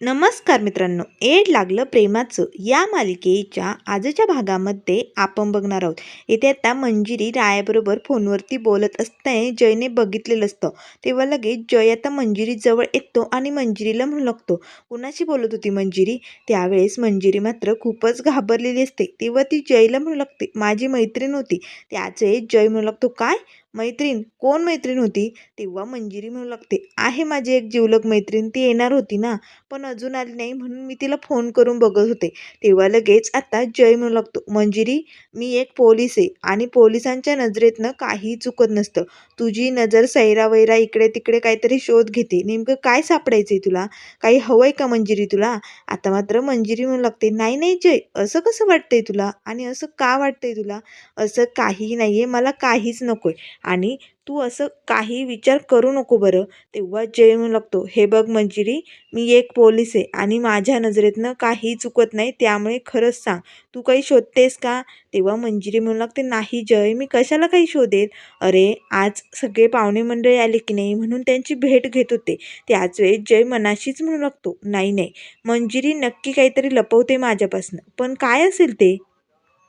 नमस्कार मित्रांनो एड लागलं प्रेमाचं. या मालिकेच्या आजच्या भागामध्ये आपण बघणार आहोत. येथे आता मंजिरी रायाबरोबर फोनवरती बोलत असताना जयने बघितलेलं असतं. तेव्हा लगेच जय आता मंजिरीजवळ येतो आणि मंजिरीला म्हणू लागतो कुणाशी बोलत होती मंजिरी? त्यावेळेस मंजिरी मात्र खूपच घाबरलेली असते. तेव्हा ती जयला म्हणू लागते माझी मैत्रीण होती. त्याचे जय म्हणू लागतो काय? मैत्रीण. कोण मैत्रीण होती? तेव्हा मंजिरी म्हणू लागते. आहे माझी एक जिवलग मैत्रीण ती येणार होती ना? पण अजून आली नाही म्हणून मी तिला फोन करून बघत होते. तेव्हा लगेच आता जय म्हणू लागतो. मंजिरी मी एक पोलीस आहे आणि पोलिसांच्या नजरेतनं काहीही चुकत नसतं. तुझी नजर सैरावैरा इकडे तिकडे काहीतरी शोध घेते. नेमकं काय सापडायचं आहे तुला? काही हवं आहे का मंजिरी तुला? आता मात्र मंजिरी म्हणू लागते नाही नाही जय असं कसं वाटतंय तुला? आणि असं का वाटतंय तुला? असं काहीही नाही आहे मला काहीच नको आहे आणि तू असं काही विचार करू नको बरं. तेव्हा जय म्हणू लागतो हे बघ मंजिरी मी एक पोलीस आहे आणि माझ्या नजरेतनं काही चुकत नाही त्यामुळे खरंच सांग तू काही शोधतेस का? तेव्हा मंजिरी म्हणू लागते नाही जय मी कशाला काही शोधेल? अरे आज सगळे पाहुणे मंडळी आले की नाही म्हणून त्यांची भेट घेत होते. त्याच वेळेस जय मनाशीच म्हणू लागतो नाही नाही मंजिरी नक्की काहीतरी लपवते माझ्यापासनं पण काय असेल ते?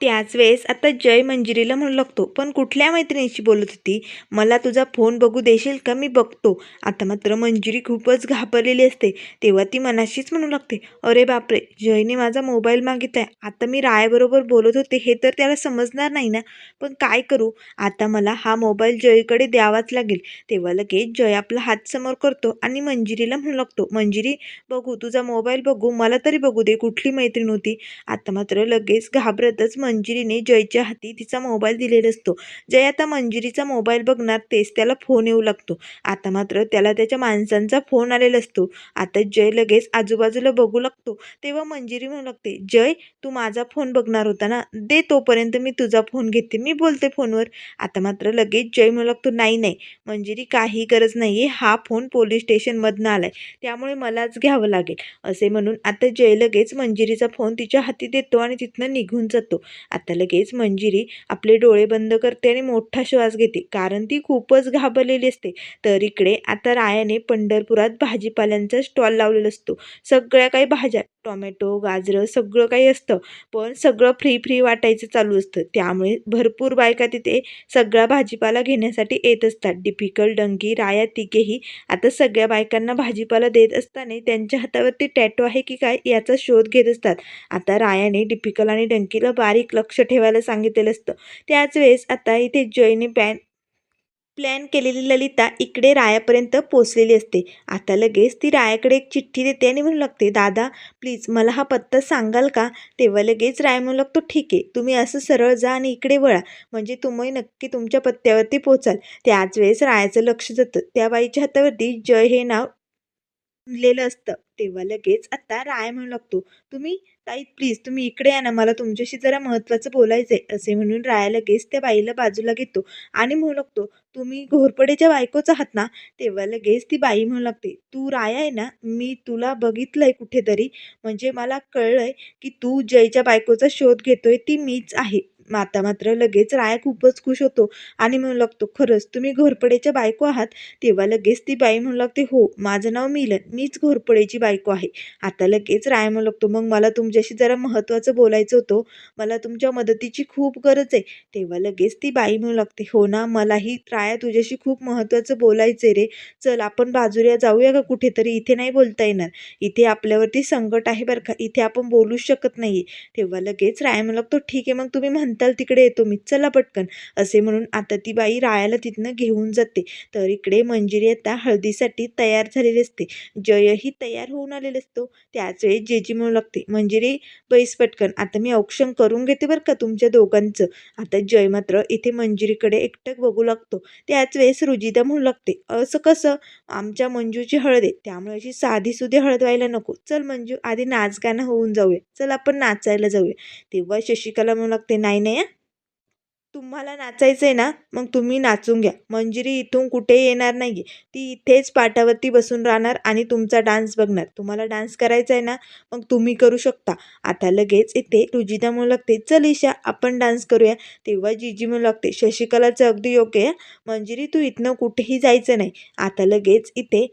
त्याच वेळेस आता जय मंजिरीला म्हणू लागतो. पण कुठल्या मैत्रिणीशी बोलत होती? मला तुझा फोन बघू देशील का? मी बघतो. आता मात्र मंजिरी खूपच घाबरलेली असते. तेव्हा ती मनाशीच म्हणू लागते अरे बापरे जयने माझा मोबाईल मागितलाय. आता मी रायाबरोबर बोलत होते हे तर त्याला समजणार नाही ना? पण काय करू? आता मला हा मोबाईल जयकडे द्यावाच लागेल. तेव्हा लगेच जय आपला हात समोर करतो आणि मंजिरीला म्हणू लागतो मंजिरी बघू तुझा मोबाईल बघू. मला तरी बघू दे कुठली मैत्रीण होती. आता मात्र लगेच घाबरतच मंजिरीने जयच्या हाती तिचा मोबाईल दिलेला असतो. जय आता मंजिरीचा मोबाईल बघणार तेच त्याला फोन येऊ लागतो. आता मात्र त्याला त्याच्या माणसांचा फोन आलेला असतो. आता जय लगेच आजूबाजूला बघू लागतो. तेव्हा मंजिरी म्हणू लागते जय तू माझा फोन बघणार होता ना? दे तोपर्यंत मी तुझा फोन घेते. मी बोलते फोनवर आता मात्र लगेच जय म्हणू लागतो नाही नाही. मंजिरी काही गरज नाही आहे हा फोन पोलीस स्टेशनमधनं आलाय. त्यामुळे मलाच घ्यावं लागेल. असे म्हणून आता जय लगेच मंजिरीचा फोन तिच्या हाती देतो आणि तिथनं निघून जातो. आता लगेच मंजिरी आपले डोळे बंद करते आणि मोठा श्वास घेते. कारण ती खूपच घाबरलेली असते. तर इकडे आता रायाने पंढरपुरात भाजीपाल्यांचा स्टॉल लावलेला असतो. सगळ्या काही भाज्या टोमॅटो गाजरं सगळं काही असतं. पण सगळं फ्री फ्री वाटायचं चालू असतं. त्यामुळे भरपूर बायका तिथे सगळा भाजीपाला घेण्यासाठी येत असतात. डिफिकल्ट डंकी राया तिघेही आता सगळ्या बायकांना भाजीपाला देत असताना त्यांच्या हातावरती टॅटो आहे की काय याचा शोध घेत असतात. आता रायाने डिफिकल आणि डंकीला बारीक लक्ष ठेवायला सांगितलेलं असतं. त्याच वेळेस आता इथे जयने पॅन प्लॅन केलेली ललिता इकडे रायापर्यंत पोचलेली असते. आता लगेच ती रायाकडे एक चिठ्ठी देते आणि म्हणू लागते दादा प्लीज मला हा पत्ता सांगाल का? तेव्हा लगेच राय म्हणू लागतो ठीक आहे तुम्ही असं सरळ जा आणि इकडे वळा. म्हणजे तुम्ही नक्की तुमच्या पत्त्यावरती पोचाल. त्याच वेळेस रायाचं लक्ष जातं. त्या बाईच्या हातावरती जय हे नाव लिहिलेलं असतं. तेव्हा लगेच आता राय म्हणू लागतो तुम्ही ताई प्लीज तुम्ही इकडे या ना. मला तुमच्याशी जरा महत्त्वाचं बोलायचं आहे असे म्हणून राया लगेच त्या बाईला बाजूला घेतो. आणि म्हणू लागतो तुम्ही घोरपडेच्या बायकोच आहात ना? तेव्हा लगेच ती बाई म्हणू लागते तू राया आहे ना? मी तुला बघितलंय कुठेतरी. म्हणजे मला कळलंय की तू जयच्या बायकोचा शोध घेतोय ती मीच आहे. माता मात्र लगेच राया खूपच खुश होतो आणि म्हणू लागतो खरंच तुम्ही घोरपडेच्या बायको आहात? तेव्हा लगेच ती बाई म्हणू लागते हो माझं नाव मिलन मीच घोरपडेची बायको आहे. आता लगेच राया म्हणू लागतो मग मला तुमच्याशी जरा महत्त्वाचं बोलायचं होतं. मला तुमच्या मदतीची खूप गरज आहे. तेव्हा लगेच ती बाई म्हणू लागते हो ना मलाही राया तुझ्याशी खूप महत्त्वाचं बोलायचं आहे रे. चल आपण बाजूला जाऊया का कुठेतरी? इथे नाही बोलता येणार. इथे आपल्यावरती संकट आहे बरं का. इथे आपण बोलूच शकत नाही तेव्हा लगेच राया म्हणू लागतो ठीक आहे मग तुम्ही म्हणताल तिकडे येतो मी चला पटकन. असे म्हणून आता ती बाई रायाला तिथनं घेऊन जाते. तर इकडे मंजिरी आता हळदीसाठी तयार झालेली असते. जयही तयार होऊन आलेला असतो. त्याच वेळी जेजी म्हणू लागते मंजिरी बैस पटकन. आता मी औक्षण करून घेते बरं का तुमच्या दोघांचं. आता जय मात्र इथे मंजिरीकडे एकटक बघू लागतो. त्याच वेळेस रुजिता म्हणू लागते असं कसं? आमच्या मंजूची हळद आहे. त्यामुळे अशी साधीसुधी हळद व्हायला नको. चल मंजू आधी नाच गाणं होऊन जाऊया. चल आपण नाचायला जाऊया. तेव्हा शशिकला म्हणू लागते नाही नाही हं. तुम्हाला नाचायचं आहे ना मग तुम्ही नाचून घ्या. मंजिरी इथून कुठे येणार नाही ती इथेच पाटावरती बसून राहणार आणि तुमचा डान्स बघणार. तुम्हाला डान्स करायचा आहे ना मग तुम्ही करू शकता. आता लगेच इथे रुजिता म्हणू लागते चल ईशा आपण डान्स करूया. तेव्हा जिजी म्हणू लागते शशिकलाचं अगदी योग्य आहे. मंजिरी तू इथनं कुठेही जायचं नाही. आता लगेच इथे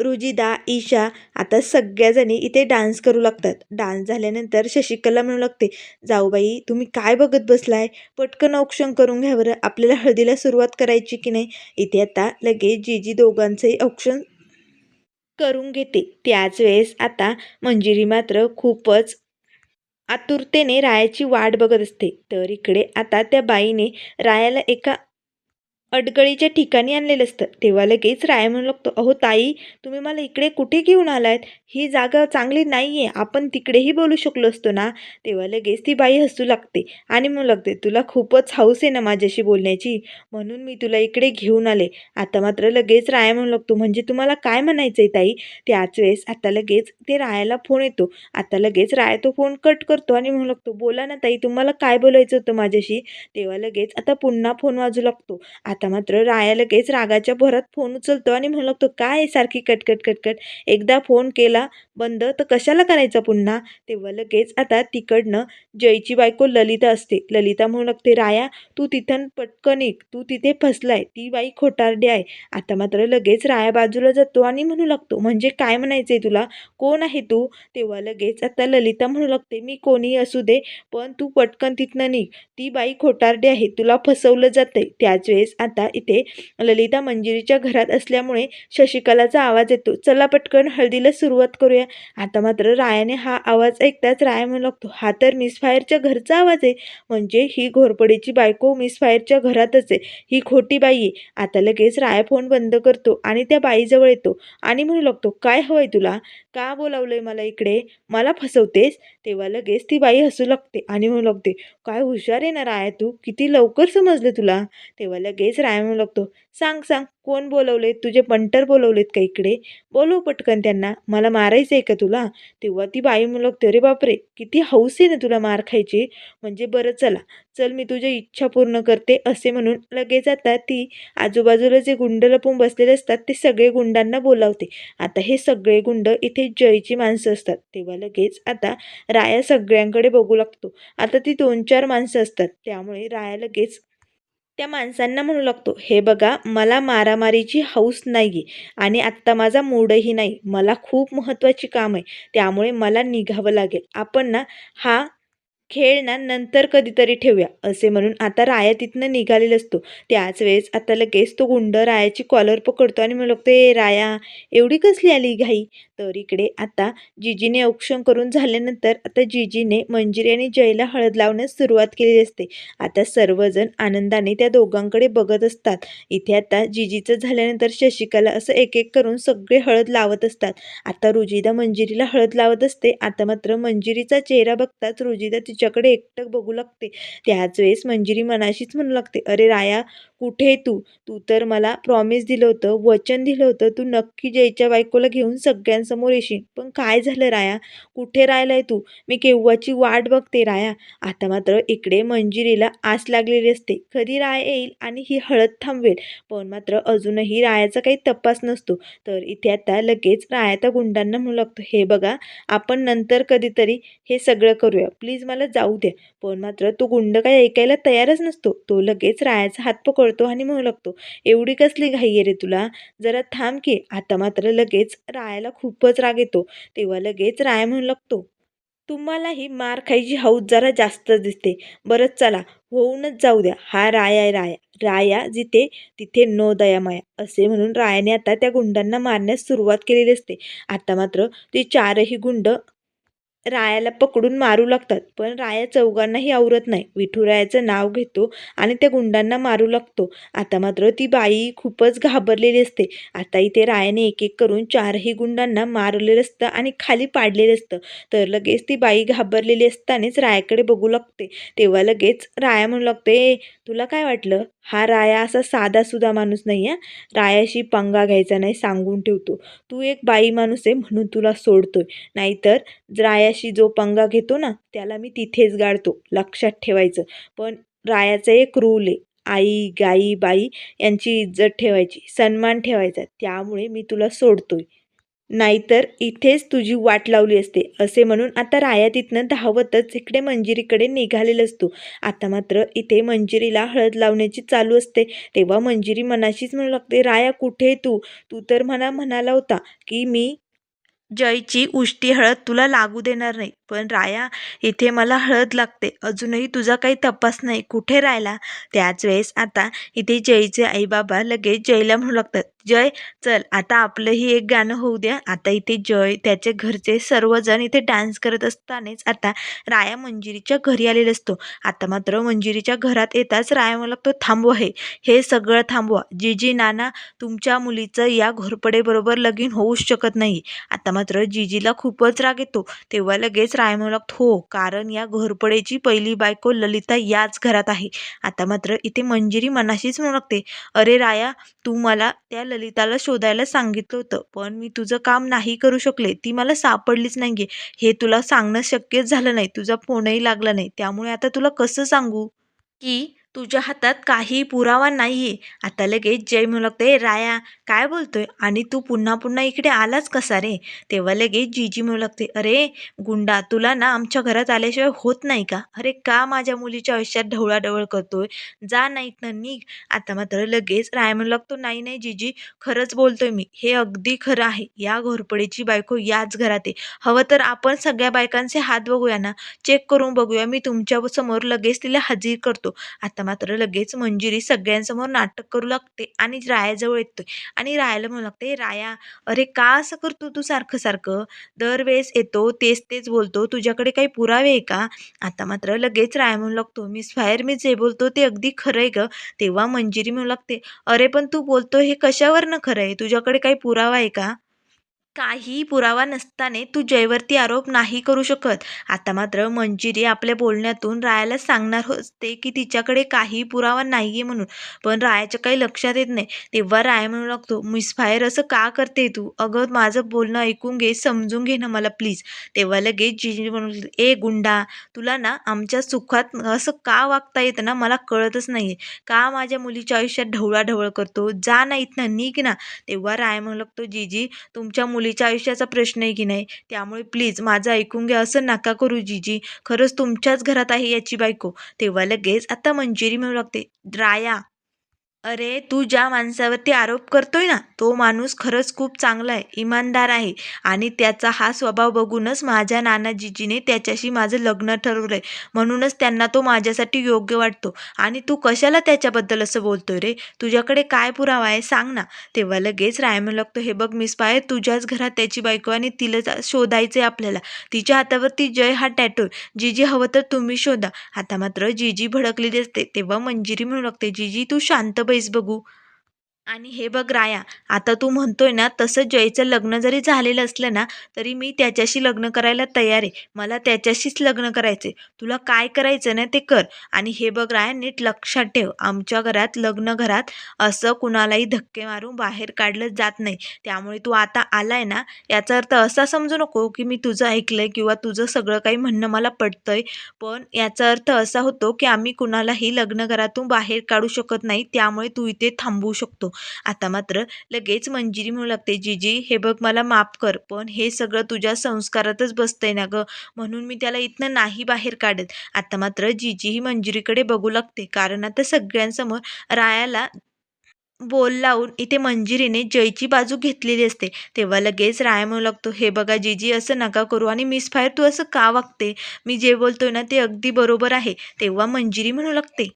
रुजिदा ईशा आता सगळ्याजणी इथे डान्स करू लागतात. डान्स झाल्यानंतर शशिकला म्हणू लागते जाऊबाई तुम्ही काय बघत बसलाय? पटकन औक्षण करून घ्या बरं. आपल्याला हळदीला सुरुवात करायची की नाही? इथे आता लगेच जीजी दोघांचंही औक्षण करून घेते. त्याच वेळेस आता मंजिरी मात्र खूपच आतुरतेने रायाची वाट बघत असते. तर इकडे आता त्या बाईने रायाला एका अडगळीच्या ठिकाणी आणलेलं असतं. तेव्हा लगेच राया म्हणू लागतो अहो ताई तुम्ही मला इकडे कुठे घेऊन आलायत ही जागा चांगली नाही आहे आपण तिकडेही बोलू शकलो असतो ना? तेव्हा लगेच ती बाई हसू लागते आणि म्हणू लागते तुला खूपच हौस आहे ना माझ्याशी बोलण्याची. म्हणून मी तुला इकडे घेऊन आले. आता मात्र लगेच राया म्हणू लागतो म्हणजे तुम्हाला काय म्हणायचं आहे ताई? त्याच वेळेस आता लगेच ते रायाला फोन येतो. आता लगेच राया तो फोन कट करतो आणि म्हणू लागतो बोला ना ताई तुम्हाला काय बोलायचं होतं माझ्याशी? तेव्हा लगेच आता पुन्हा फोन वाजू लागतो. आता मात्र राया लगेच रागाच्या भरात फोन उचलतो आणि म्हणू लागतो काय सारखी कटकट कटकट? एकदा फोन केला बंद तर कशाला करायचा पुन्हा? तेव्हा लगेच आता तिकडनं जयची बायको ललिता असते. ललिता म्हणू लागते राया तू तिथं पटकन एक तू तिथे फसलाय. ती बाई खोटारडी आहे. आता मात्र लगेच राया बाजूला जातो आणि म्हणू लागतो म्हणजे काय म्हणायचंय तुला? कोण आहे तू? तेव्हा लगेच आता ललिता म्हणू लागते मी कोणीही असू दे पण तू पटकन तिथनं निघ. ती बाई खोटारडी आहे. तुला फसवलं जातंय. त्याच वेळेस आता इथे ललिता मंजिरीच्या घरात असल्यामुळे शशिकलाचा आवाज येतो. चला पटकन हळदीला सुरुवात करूया. आता मात्र रायाने हा आवाज ऐकताच राया म्हणू लागतो हा तर मिस फायरच्या घरचा आवाज आहे. म्हणजे ही घोरपडीची बायको मिस फायरच्या घरातच आहे. ही खोटी बाई आहे. आता लगेच राया फोन बंद करतो आणि त्या बाईजवळ येतो आणि म्हणू लागतो काय हवंय तुला? का बोलावलंय मला इकडे? मला फसवतेस? तेव्हा लगेच ती बाई हसू लागते आणि म्हणू लागते काय हुशार आहे ना राया तू? किती लवकर समजलं तुला? तेव्हा लगेच राया म्हणू लागतो सांग सांग कोण बोलवले तुझे पंटर बोलवलेत का इकडे? बोलव पटकन त्यांना. मला मारायचं आहे का तुला? तेव्हा ती बाई म्हणू लागते अरे बापरे किती हौस आहे ना तुला मार खायची. म्हणजे बरं चला. चल मी तुझ्या इच्छा पूर्ण करते असे म्हणून लगेच आता ती आजूबाजूला जे गुंड लपून बसलेले असतात ते सगळे गुंडांना बोलावते. आता हे सगळे गुंड इथे जयची माणसं असतात. तेव्हा लगेच आता राया सगळ्यांकडे बघू लागतो. आता ती दोन चार माणसं असतात. त्यामुळे राया लगेच त्या माणसांना म्हणू लागतो हे बघा मला मारामारीची हौस नाही आहे आणि आत्ता माझा मूडही नाही. मला खूप महत्त्वाची काम आहे. त्यामुळे मला निघावं लागेल. आपण ना हा खेळ ना नंतर कधीतरी ठेवूया असे म्हणून आता राया तिथनं निघालेला असतो. त्याच वेळेस आता लगेच तो गुंड रायाची कॉलर पकडतो आणि म्हणू लागतो ए राया एवढी कसली आली घाई? तर इकडे आता जिजीने औक्षण करून झाल्यानंतर आता जिजीने मंजिरी आणि जयला हळद लावण्यास सुरुवात केलेली असते. आता सर्वजण आनंदाने त्या दोघांकडे बघत असतात. इथे आता जिजीचं झाल्यानंतर शशिकाला असं एक एक करून सगळे हळद लावत असतात. आता रुजिदा मंजिरीला हळद लावत असते. आता मात्र मंजिरीचा चेहरा बघताच रुजिदा तिच्याकडे एकटक बघू लागते. त्याच वेळेस मंजिरी मनाशीच म्हणू लागते अरे राया कुठे तू? तू तर मला प्रॉमिस दिलं होतं वचन दिलं होतं. तू नक्की जयच्या बायकोला घेऊन सगळ्यांसमोर येशील. पण काय झालं राया? कुठे राहिलाय तू? मी केव्हाची वाट बघते राया? आता मात्र इकडे मंजिरीला आस लागलेली असते. कधी राय येईल आणि ही हळद थांबवेल. पण मात्र अजूनही रायाचा काही तपास नसतो. तर इथे आता लगेच राया त्या गुंडांना म्हणू लागतो हे बघा आपण नंतर कधीतरी हे सगळं करूया. प्लीज मला जाऊ द्या. पण मात्र तो गुंड काही ऐकायला तयारच नसतो. तो लगेच रायाचा हात पकड पळतो आणि म्हणू लागतो. एवढी कसली घाई आहे रे तुला? जरा थांब की आता मात्र लगेच रायाला खूपच राग येतो. तेव्हा लगेच राया म्हणू लागतो तुम्हालाही मार खायची हौस जरा जास्तच दिसते. बरंच चला होऊनच जाऊ द्या. हा राया आहे राया. राया जिथे तिथे नो दया माया. असे म्हणून रायाने आता त्या गुंडांना मारण्यास सुरुवात केलेली असते. आता मात्र ते चारही गुंड रायाला पकडून मारू लागतात. पण राया चौघांनाही आवरत नाही. विठुरायाचं नाव घेतो आणि त्या गुंडांना मारू लागतो. आता मात्र ती बाई खूपच घाबरलेली असते. आता इथे रायाने एक एक करून चारही गुंडांना मारलेलं असतं आणि खाली पाडलेलं असतं. तर लगेच ती बाई घाबरलेली असतानाच रायाकडे बघू लागते. तेव्हा लगेच राया म्हणू लागते तुला काय वाटलं? हा राया असा साधासुधा माणूस नाही आहे रायाशी पंगा घ्यायचा नाही सांगून ठेवतो. तू एक बाई माणूस आहे म्हणून तुला सोडतोय. नाहीतर राया रायाशी जो पंगा घेतो ना त्याला मी तिथेच गाडतो लक्षात ठेवायचं. पण रायाचं एक रूल आहे आई गाई बाई यांची इज्जत ठेवायची सन्मान ठेवायचा त्यामुळे मी तुला सोडतोय. नाहीतर इथेच तुझी वाट लावली असते असे म्हणून आता राया तिथनं धावतच इकडे मंजिरीकडे निघालेला असतो. आता मात्र इथे मंजिरीला हळद लावण्याची चालू असते तेव्हा मंजिरी मनाशीच म्हणू लागते राया कुठे आहे तू? तू तर म्हणा म्हणाला होता की मी जयची उष्टी हळद तुला लागू देणार नाही पण राया इथे मला हळद लागते. अजूनही तुझा काही तपास नाही. कुठे राहिला? त्याच वेळेस आता इथे जयचे आईबाबा लगेच जयला म्हणू लागतात. जय. चल आता आपलंही एक गाणं होऊ द्या. आता इथे जय त्याचे घरचे सर्वजण इथे डान्स करत असतानाच आता राया मंजिरीच्या घरी आलेला असतो. आता मात्र मंजिरीच्या घरात येताच राया मला तो थांबवा हे हे सगळं थांबवा. जीजी नाना तुमच्या मुलीचं या घोरपडेबरोबर लगीन होऊच शकत नाही. आता मात्र जीजीला खूपच राग येतो. तेव्हा लगेच राय म्हणू हो कारण या घोरपडेची पहिली बायको ललिता याच घरात आहे. आता मात्र इथे मंजिरी मनाशीच म्हणू लागते अरे राया तू मला त्या ललिताला शोधायला सांगितलं होतं. पण मी तुझं काम नाही करू शकले. ती मला सापडलीच नाही हे तुला सांगणं शक्यच झालं नाही. तुझा फोनही लागला नाही. त्यामुळे आता तुला कसं सांगू? की तुझ्या हातात काही पुरावा नाही आहे आता लगेच जय म्हणू लागते राया काय बोलतोय? आणि तू पुन्हा पुन्हा इकडे आलाच कसा रे? तेव्हा लगेच जीजी म्हणू लागते अरे गुंडा तुला ना आमच्या घरात आल्याशिवाय होत नाही का? अरे का माझ्या मुलीच्या आयुष्यात ढवळाढवळ करतोय? जा नाहीत ना निघ. आता मात्र लगेच राया म्हणू लागतो नाही नाही जीजी खरंच बोलतोय मी. हे अगदी खरं आहे. या घोरपडीची बायको याच घरात आहे. हवं तर आपण सगळ्या बायकांचे हात बघूया ना. चेक करून बघूया. मी तुमच्यासमोर लगेच तिला हजीर करतो. आता आता मात्र लगेच मंजिरी सगळ्यांसमोर नाटक करू लागते आणि रायाजवळ येतोय. आणि रायाला म्हणू लागते राया अरे का असं करतो तू सारखं सारखं? दरवेळेस येतो तेच तेच बोलतो तुझ्याकडे काही पुरावे आहे का? आता मात्र लगेच राया म्हणू लागतो मिस फायर मी जे बोलतो ते अगदी खरं आहे ग. तेव्हा मंजिरी म्हणू लागते अरे पण तू बोलतो हे कशावरनं खरं आहे? तुझ्याकडे काही पुरावा आहे का? काही पुरावा नसताने तू जयवरती आरोप नाही करू शकत. आता मात्र मंजिरी आपल्या बोलण्यातून रायाला सांगणार होते की तिच्याकडे काही पुरावा नाही आहे म्हणून. पण रायाच्या काही लक्षात येत नाही. तेव्हा राय म्हणू लागतो मिसफायर असं का करते तू? अगं माझं बोलणं ऐकून घे समजून घे ना मला प्लीज. तेव्हा लगेच जिजी म्हणू ए गुंडा तुला ना आमच्या सुखात असं का वागता येतं ना मला कळतच नाही आहे का माझ्या मुलीच्या आयुष्यात ढवळाढवळ करतो? जा ना इथनं निघ ना. तेव्हा राय म्हणू लागतो जीजी तुमच्या मुलीच्या आयुष्याचा प्रश्न आहे की नाही. त्यामुळे प्लीज माझं ऐकून घ्या असं नका करू जीजी. खरंच तुमच्याच घरात आहे याची बायको. तेव्हा लगेच आता मंजिरी म्हणू लागते. राया! अरे तू ज्या माणसावरती आरोप करतोय ना तो माणूस खरंच खूप चांगला आहे इमानदार आहे. आणि त्याचा हा स्वभाव बघूनच माझ्या नानाजीजीने त्याच्याशी माझं लग्न ठरवलं आहे म्हणूनच त्यांना तो माझ्यासाठी योग्य वाटतो. आणि तू कशाला त्याच्याबद्दल असं बोलतोय रे? तुझ्याकडे काय पुरावा आहे सांग ना. तेव्हा लगेच रायमन लागतो हे बघ मिस पाय तुझ्याच घरात त्याची बायको आणि तिला शोधायचं आहे आपल्याला. तिच्या हातावरती जय हा टॅटो जीजी हवं तर तुम्ही शोधा. आता मात्र जीजी भडकलेली असते. तेव्हा मंजिरी म्हणू लागते जीजी तू शांत बघू आणि हे बघ राया आता तू म्हणतोय ना तसं जयचं लग्न जरी झालेलं असलं ना तरी मी त्याच्याशी लग्न करायला तयार आहे. मला त्याच्याशीच लग्न करायचे तुला काय करायचं ना ते कर. आणि हे बघ राया नीट लक्षात ठेव. आमच्या घरात लग्न घरात असं कुणालाही धक्के मारून बाहेर काढलं जात नाही. त्यामुळे तू आता आलाय ना याचा अर्थ असा समजू नको की मी तुझं ऐकलंय किंवा तुझं सगळं काही म्हणणं मला पटतंय. पण याचा अर्थ असा होतो की आम्ही कुणालाही लग्न घरातून बाहेर काढू शकत नाही. त्यामुळे तू इथे थांबवू शकतो. आता मात्र लगेच मंजिरी म्हणू लागते जीजी हे बघ मला माफ कर पण हे सगळं तुझ्या संस्कारातच बसतंय ना गं म्हणून मी त्याला इथनं नाही बाहेर काढत. आता मात्र जीजी ही मंजिरीकडे बघू लागते कारण आता सगळ्यांसमोर रायाला बोल लावून इथे मंजिरीने जयची बाजू घेतलेली असते. तेव्हा लगेच राया म्हणू लागतो हे बघा जीजी असं नका करू आणि मिस फायर तू असं का वागते? मी जे बोलतोय ना ते अगदी बरोबर आहे. तेव्हा मंजिरी म्हणू लागते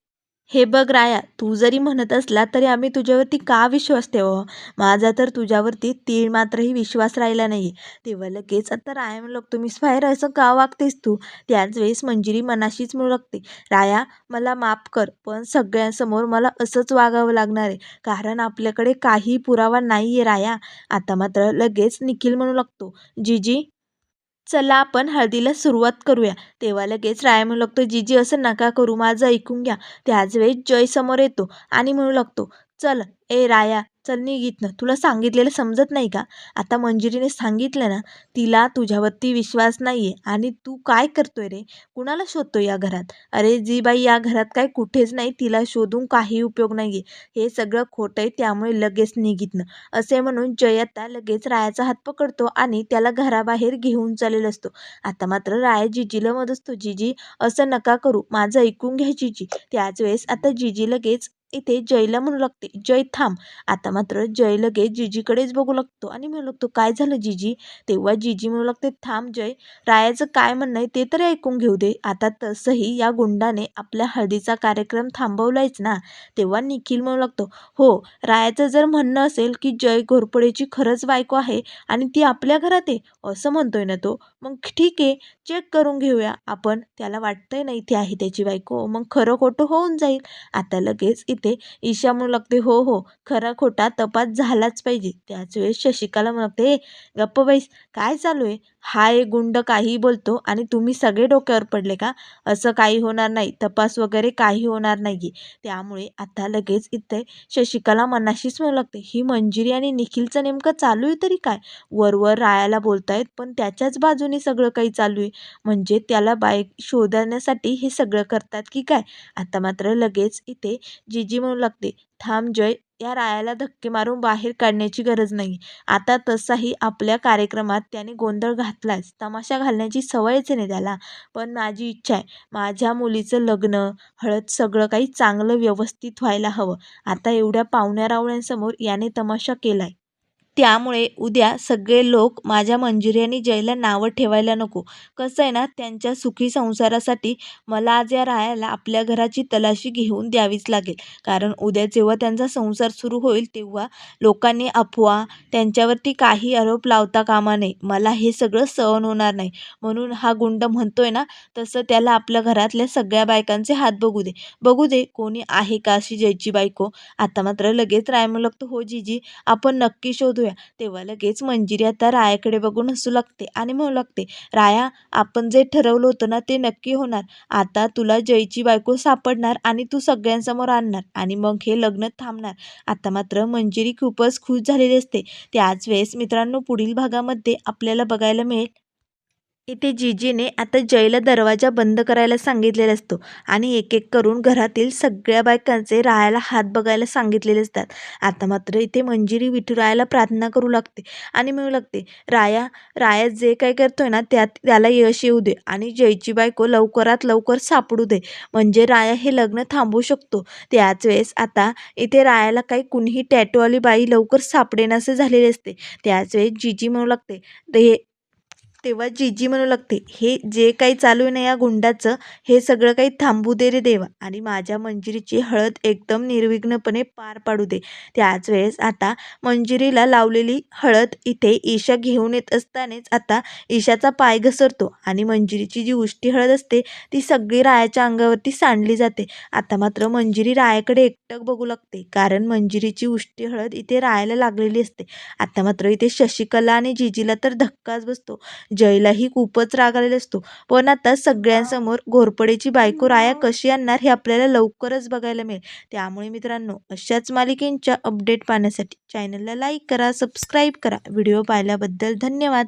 हे बघ राया तू जरी म्हणत असला तरी आम्ही तुझ्यावरती का विश्वास ठेवावा? माझा तर तुझ्यावरती तीळ मात्रही विश्वास राहिला नाही तेव्हा लगेच आता राया म्हणू लागतो बाहेर असं का वागतेस तू? त्याच वेळेस मंजिरी मनाशीच म्हणू लागते राया मला माफ कर पण सगळ्यांसमोर मला असंच वागावं लागणार आहे. कारण आपल्याकडे काही पुरावा नाही आहे राया. आता मात्र लगेच निखिल म्हणू लागतो जीजी चला आपण हळदीला सुरुवात करूया. तेव्हा लगेच राया म्हणू लागतो जीजी असं नका करू माझं ऐकून घ्या. त्याच वेळेस जय समोर येतो आणि म्हणू लागतो चल ए राया चल निघित ना. तुला सांगितलेलं समजत नाही का? आता मंजिरीने सांगितलं ना तिला तुझ्यावरती विश्वास नाही आहे आणि तू काय करतोय रे? कुणाला शोधतो या घरात? अरे जी बाई या घरात काय कुठेच नाही तिला शोधून काही उपयोग नाही आहे हे सगळं खोटं आहे त्यामुळे लगेच निघितनं असे म्हणून जयता लगेच रायाचा हात पकडतो आणि त्याला घराबाहेर घेऊन चालेल असतो. आता मात्र राया जिजीला मत असतो. जिजी असं नका करू. माझं ऐकून घ्या जिजी. त्याच वेळेस आता जिजी लगेच इथे जयला म्हणू लागते. जय थांब. आता मात्र जय लगेच जिजीकडेच बघू लागतो. आणि म्हणू लागतो काय झालं जिजी? तेव्हा जिजी म्हणू लागते थांब जय. रायाचं काय म्हणणं आहे ते तरी ऐकून घेऊ दे. आता तसंही या गुंडाने आपल्या हळदीचा कार्यक्रम थांबवलायच ना? तेव्हा निखिल म्हणू लागतो हो रायाचं जर म्हणणं असेल की जय घोरपडेची खरंच बायको आहे आणि ती आपल्या घरात आहे असं म्हणतोय ना तो मग ठीक आहे चेक करून घेऊया. आपण त्याला वाटतंय ना इथे आहे त्याची बायको. मग खरं खोटं होऊन जाईल. आता लगेच इथे ईशा म्हणू लागते हो हो खरा खोटा तपास झालाच पाहिजे. त्याच वेळेस शशिकाला म्हणते हे गप्प बाईस काय चालू आहे? हा एक गुंड काही बोलतो आणि तुम्ही सगळे डोक्यावर पडले का? असं काही होणार नाही तपास वगैरे काही होणार नाही त्यामुळे आता लगेच इथे शशिकाला मनाशीच म्हणू लागते ही मंजिरी आणि निखिलचं नेमकं चालू आहे तरी काय? वरवर रायाला बोलतायत पण त्याच्याच बाजूने सगळं काही चालू आहे. म्हणजे त्याला बाईक शोधण्यासाठी हे सगळं करतात की काय? आता मात्र लगेच इथे जी म्हणू लागते थांब जय या रायाला धक्के मारून बाहेर काढण्याची गरज नाही. आता तसाही आपल्या कार्यक्रमात त्याने गोंधळ घातलाच. तमाशा घालण्याची सवयच आहे त्याला. पण माझी इच्छा आहे. माझ्या मुलीचं लग्न हळद सगळं काही चांगलं व्यवस्थित व्हायला हवं. आता एवढ्या पाहुण्यारावळ्यांसमोर याने तमाशा केलाय. त्यामुळे उद्या सगळे लोक माझ्या मंजिरी आणि जयला नावं ठेवायला नको. कसं आहे ना त्यांच्या सुखी संसारासाठी मला आज या रायाला आपल्या घराची तलाशी घेऊन द्यावीच लागेल. कारण उद्या जेव्हा त्यांचा संसार सुरू होईल तेव्हा लोकांनी अफवा त्यांच्यावरती काही आरोप लावता कामा नये. मला हे सगळं सहन होणार नाही. म्हणून हा गुंड म्हणतोय ना तसं त्याला आपल्या घरातल्या सगळ्या बायकांचे हात बघू दे. बघू दे कोणी आहे का अशी जयची बायको. आता मात्र लगेच राय म्हणू लागतो हो जीजी. आपण नक्की शोधू शोधूया तेव्हा लगेच मंजिरी आता रायाकडे बघून हसू लागते आणि म्हणू लागते राया आपण जे ठरवलं होतं ना ते नक्की होणार. आता तुला जयची बायको सापडणार आणि तू सगळ्यांसमोर आणणार आणि मग हे लग्न थांबणार. आता मात्र मंजिरी खूपच खुश झालेली असते. त्याच वेळेस मित्रांनो पुढील भागामध्ये आपल्याला बघायला मिळेल इथे जिजीने आता जयला दरवाजा बंद करायला सांगितलेला असतो आणि एक एक करून घरातील सगळ्या बायकांचे राहायला हात बघायला सांगितलेले असतात. आता मात्र इथे मंजिरी विठुरायाला प्रार्थना करू लागते आणि मिळू लागते राया राया जे काय करतोय ना त्यात त्याला यश येऊ दे आणि जयची बायको लवकरात लवकर सापडू दे. म्हणजे राया हे लग्न थांबवू शकतो. त्याच वेळेस आता इथे रायाला काही कुणीही टॅटूवाली बाई लवकर सापडेनासे झालेले असते. त्याच वेळेस जीजी म्हणू लागते ते तेव्हा जीजी म्हणू लागते हे जे काही चालू आहे ना या गुंडाचं हे सगळं काही थांबू दे रे देवा. आणि माझ्या मंजिरीची हळद एकदम निर्विघ्नपणे पार पाडू दे. त्याच वेळेस आता मंजिरीला लावलेली हळद इथे ईशा घेऊन येत असतानाच आता ईशाचा पाय घसरतो आणि मंजिरीची जी उष्टी हळद असते ती सगळी रायाच्या अंगावरती सांडली जाते. आता मात्र मंजिरी रायाकडे एकटक बघू लागते कारण मंजिरीची उष्टी हळद इथे रायाला लागलेली असते. आता मात्र इथे शशिकला आणि जिजीला तर धक्काच बसतो. जयलाही खूपच राग आलेला असतो. पण आता सगळ्यांसमोर घोरपडेची बायको राया कशी आणणार हे आपल्याला लवकरच बघायला मिळेल. त्यामुळे मित्रांनो अशाच मालिकेंच्या अपडेट पाहण्यासाठी चॅनलला लाईक करा सबस्क्राईब करा. व्हिडिओ पाहिल्याबद्दल धन्यवाद.